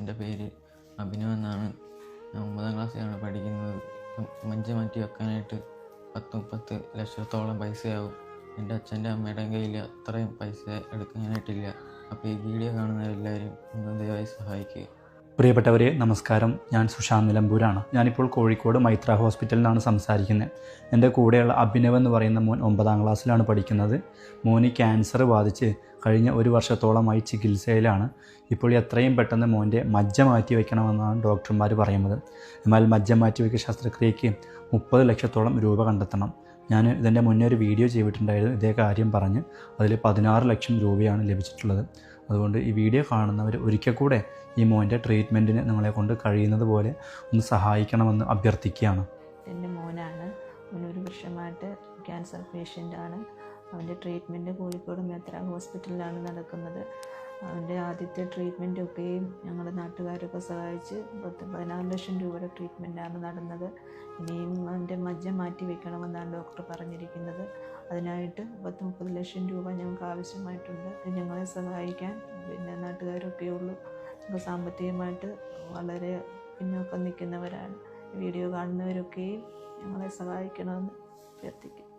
എന്റെ പേര് അഭിനവ് എന്നാണ്. ഞാൻ ഒമ്പതാം ക്ലാസ്സിലാണ് പഠിക്കുന്നത്. മഞ്ച് മാറ്റി വെക്കാനായിട്ട് പത്ത് മുപ്പത്ത് ലക്ഷത്തോളം പൈസയാവും. എന്റെ അച്ഛന്റെ അമ്മയുടെ കയ്യിൽ അത്രയും പൈസ എടുക്കാനായിട്ടില്ല. അപ്പോൾ ഈ വീഡിയോ കാണുന്നവരെല്ലാവരും ഒന്ന് ദയവായി സഹായിക്കുക. പ്രിയപ്പെട്ടവരെ നമസ്കാരം. ഞാൻ സുശാന്ത് നിലമ്പൂരാണ്. ഞാനിപ്പോൾ കോഴിക്കോട് മൈത്ര ഹോസ്പിറ്റലിൽ നിന്നാണ് സംസാരിക്കുന്നത്. എന്റെ കൂടെയുള്ള അഭിനവ് എന്ന് പറയുന്ന മോൻ ഒമ്പതാം ക്ലാസ്സിലാണ് പഠിക്കുന്നത്. മോന് ക്യാൻസർ ബാധിച്ച് കഴിഞ്ഞ ഒരു വർഷത്തോളമായി ചികിത്സയിലാണ്. ഇപ്പോൾ എത്രയും പെട്ടെന്ന് മോന്റെ മജ്ജ മാറ്റി വയ്ക്കണമെന്നാണ് ഡോക്ടർമാർ പറയുന്നത്. എന്നാൽ മജ്ജ മാറ്റി വയ്ക്കൽ ശസ്ത്രക്രിയയ്ക്ക് മുപ്പത് ലക്ഷത്തോളം രൂപ കണ്ടെത്തണം. ഞാൻ ഇതിന്റെ മുന്നേ ഒരു വീഡിയോ ചെയ്തിട്ടുണ്ടായിരുന്നു. ഇതേ കാര്യം പറഞ്ഞ് അതിൽ പതിനാറ് ലക്ഷം രൂപയാണ് ലഭിച്ചിട്ടുള്ളത്. അതുകൊണ്ട് ഈ വീഡിയോ കാണുന്നവർ ഒരിക്കൽ കൂടെ ഈ മോന്റെ ട്രീറ്റ്മെന്റിന് നിങ്ങളെ കൊണ്ട് കഴിയുന്നത് പോലെ ഒന്ന് സഹായിക്കണമെന്ന് അഭ്യർത്ഥിക്കുകയാണ്. എന്റെ മോനാണ്. അവൻ ഒരു വർഷമായിട്ട് ക്യാൻസർ പേഷ്യന്റാണ് അവന്റെ ട്രീറ്റ്മെന്റ് കോഴിക്കോട് മെത്ര ഹോസ്പിറ്റലിലാണ് നടക്കുന്നത്. അവന്റെ ആദ്യത്തെ ട്രീറ്റ്മെന്റൊക്കെയും ഞങ്ങളുടെ നാട്ടുകാരൊക്കെ സഹായിച്ച് പത്ത് പതിനാറ് ലക്ഷം രൂപയുടെ ട്രീറ്റ്മെന്റാണ് നടന്നത്. ഇനിയും അതിന്റെ മജ്ജ മാറ്റി വെക്കണമെന്നാണ് ഡോക്ടർ പറഞ്ഞിരിക്കുന്നത്. അതിനായിട്ട് പത്ത് മുപ്പത് ലക്ഷം രൂപ ഞങ്ങൾക്ക് ആവശ്യമായിട്ടുണ്ട്. ഞങ്ങളെ സഹായിക്കാൻ പിന്നെ നാട്ടുകാരൊക്കെ ഉള്ളൂ. ഞങ്ങൾ സാമ്പത്തികമായിട്ട് വളരെ പിന്നോക്കം നിൽക്കുന്നവരാണ്. വീഡിയോ കാണുന്നവരൊക്കെയും ഞങ്ങളെ സഹായിക്കണമെന്ന് അഭ്യർത്ഥിക്കുന്നു.